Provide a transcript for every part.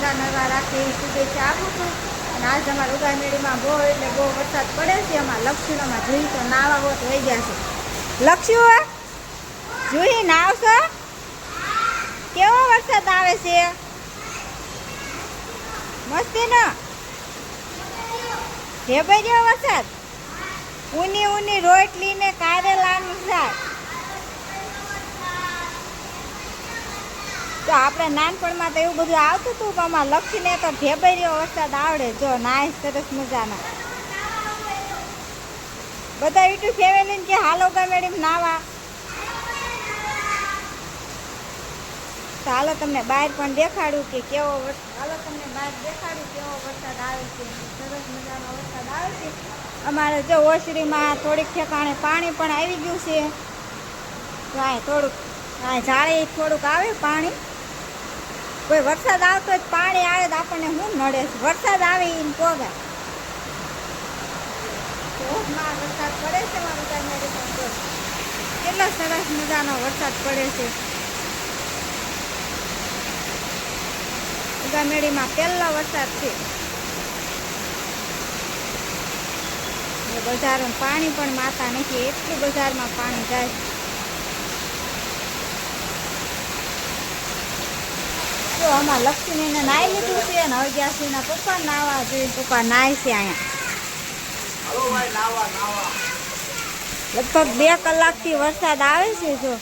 તેવી શુભેચ્છા આપું છું અને આજ અમારા ઉગામેડીમાં બહુ એટલે બહુ વરસાદ પડે છે, અમારા લક્ષ્મીઓમાં જોઈ તો નાવા બહુ થઈ ગયા છે. લક્ષ્મી જોઈ નાવશો? કેવો વરસાદ આવે છે? મસ્તી નો ઢેબરિયો વરસાદ? ઊની ઊની રોટલી ને કારેલાનું શાક. તો આપણે નાનપણમાં તો એવું બધું આવતું હતું પણ આમાં લખીને તો ઢેબરિયો વરસાદ આવડે. જો, નાય, સરસ મજાના. બધા યુટ્યુબ ફેમિલી કે, હાલો મેડમ નાવા. તો હાલો, તમને બહાર પણ દેખાડું કે કેવો હાલો, તમને બહાર દેખાડું કેવો વરસાદ આવે છે. સરસ મજાનો વરસાદ આવે છે. અમારે જો ઓસરીમાં થોડીક ઠેકાણે પાણી પણ આવી ગયું છે. તો આ થોડુંક, આ જાળે થોડુંક આવે પાણી. કોઈ વરસાદ આવતો હોય પાણી આવે તો આપણને શું નડે છે? વરસાદ આવે એમ પોગા. પડે છે મારું કાંઈ કેટલો સરસ મજાનો વરસાદ પડે છે. ઉગામેડીમાં પહેલો વરસાદ છે. બજારમાં પાણી પણ માતા નથી. એટલું બજારમાં પાણી જાય છે. અમાર લક્ષ્મીને નાહી લીધું છે અને હવે ગયા છે એના પપ્પા નાવા જોઈએ પપ્પા નાય છે અહીંયા. લગભગ બે કલાકથી વરસાદ આવે છે જો.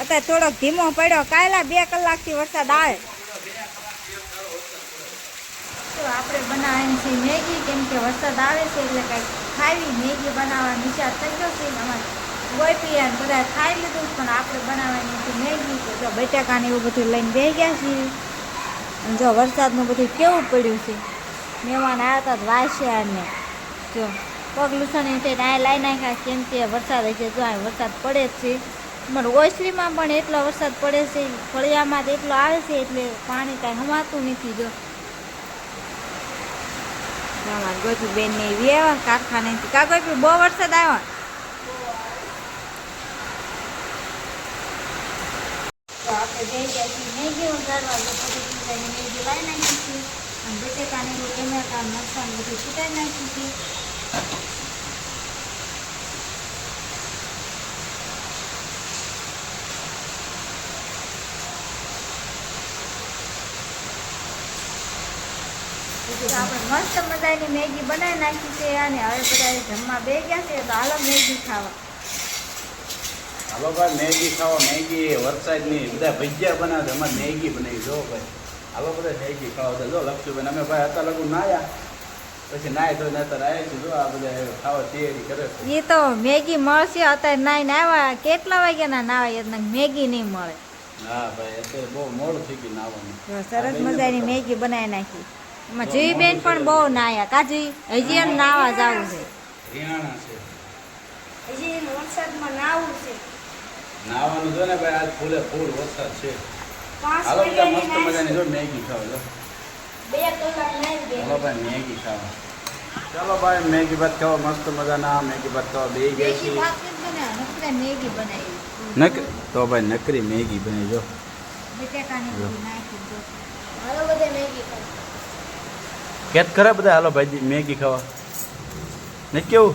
અત્યારે થોડોક ધીમો પડ્યો કાયલા બે કલાકથી વરસાદ આવે. તો આપણે બનાવીએ છીએ મેગી, કેમ કે વરસાદ આવે છે એટલે કંઈક ખાવી મેગી બનાવવાનો વિચાર થઈ ગયો છે. અમારે ગોપી બધા ખાઈ લીધું, પણ આપણે બનાવવાની છે મેગી. તો જો બટાકાને એવું બધું લઈને બે ગયા છીએ. જો વરસાદનું બધું કેવું પડ્યું છે. મહેમાન આવ્યા હતા તો વાસ્યા ને જો પગ લૂસણી છે આ લાઈ નાખ્યા, કેમ કે વરસાદ હશે જો આ વરસાદ પડે જ છે. પણ ઓસરીમાં પણ એટલો વરસાદ પડે છે, ફળિયામાં એટલો આવે છે, એટલે પાણી કાંઈ હમાતું નથી. જો અમારે ગોપી બેન ને વ્યવહાર કારખાનેથી કા ગોપી બહુ વરસાદ આવ્યો તો આપણે જઈ ગયા છીએ મેગી ઉગાડવા તો પછી પીઝાની મેગી લાવી નાખી છીએ અને બટેકાને એવું કામ મરચાં બધું છૂટાઈ નાખ્યું આપણે મસ્ત મજાની મેગી બનાવી નાખી છે અને હવે બધા જમવા બે ગયા છે તો હાલો મેગી ખાવા. હાલો ભાઈ મેગી ખાવા મેગી વરસાદની બધા ભજીયા બનાવે અમારે મેગી બનાવી જો ભાઈ હાલો બધા મેગી ખાવા જો લક્ષુભાઈ અમે ભાઈ હતા લગું નાયા પછી નાય તો નતર આવ્યા છે જો આ બધા ખાવા તૈયારી કરે છે. એ તો મેગી મળશે અત્યારે નાઈને આવ્યા કેટલા વાગ્યાના નાવા એટલે મેગી નહીં મળે. હા ભાઈ અત્યારે બહુ મોડું થઈ ગયું નાવાનું. સરસ મજાની મેગી બનાવી નાખી. જીવી બેન પણ બહુ નાયા કાજી હજી એમ નાવા જવું છે. રિયાણા છે. હજી વરસાદમાં નાવું છે. નાવાનું જો ને ભાઈ આજ ફૂલે ફૂલ વરસાદ છે. હાલો બધા મસ્ત મજાની જો મેગી ખાવ જો. બે કલાક ભાઈ મેગી ખાવ ચાલો ભાઈ મેગી ભાત ખાવા મસ્ત મજાના મેગી ભાત ખાવા બે ગયા મેગી જ બનાવી? નક તો ભાઈ નકરી મેગી બની જો. બટેકાની નાખી દો. કેત ખરા બધા? હાલો ભાઈ મેગી ખાવા. ને કેવું?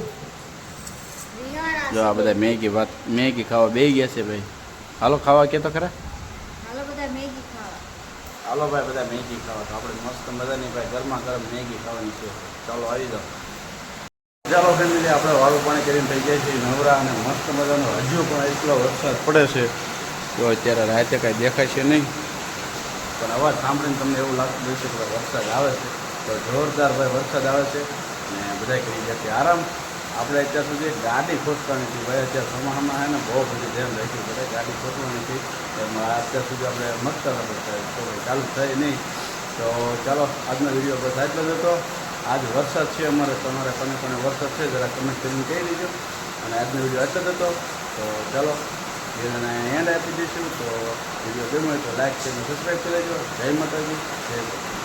જો આ બધા મેગી ભાત મેગી ખાવા બે ગયા છે ભાઈ. હાલો ખાવા કે તો ખરા? હાલો બધા મેગી ખાવા. હાલો ભાઈ બધા મેગી ખાવા. તો આપણે મસ્ત મજાની ભાઈ ગરમા ગરમ મેગી ખાવાની છે. ચાલો આવી જાઓ. ચાલો ફેમિલી આપણે વાળું પાણી કરીને થઈ જાય છે. નવરા અને મસ્ત મજાનો હજુ પણ એટલો વરસાદ પડે છે. તો અત્યારે રાતે કાંઈ દેખાય છે નહીં. પણ અવાજ સાંભળીને તમને એવું લાગતું હશે કે વરસાદ આવે છે. તો જોરદાર ભાઈ વરસાદ આવે છે ને બધા કરી જશે આરામ. આપણે અત્યાર સુધી ગાડી ખોસવાની હતી ભાઈ. અત્યારે ચોમાસામાં છે ને બહુ બધું ધ્યાન રાખ્યું પડે ગાડી ખોસવાની હતી. એમાં અત્યાર સુધી આપણે મસ્ત હતા તો ચાલુ થાય નહીં. તો ચાલો, આજનો વીડિયો બસ આટલો જ હતો. આજ વરસાદ છે અમારે, તમારે કોને કોને વરસાદ છે, જરા કમેન્ટ કરીને કહી દેજો. અને આજનો વીડિયો આટલો જ હતો. તો ચાલો વિડીયોને એન્ડ આપી દઈશું તો વીડિયો ગમ્યો તો લાઈક કરીને સબસ્ક્રાઈબ કરી લેજો જય માતાજી, જય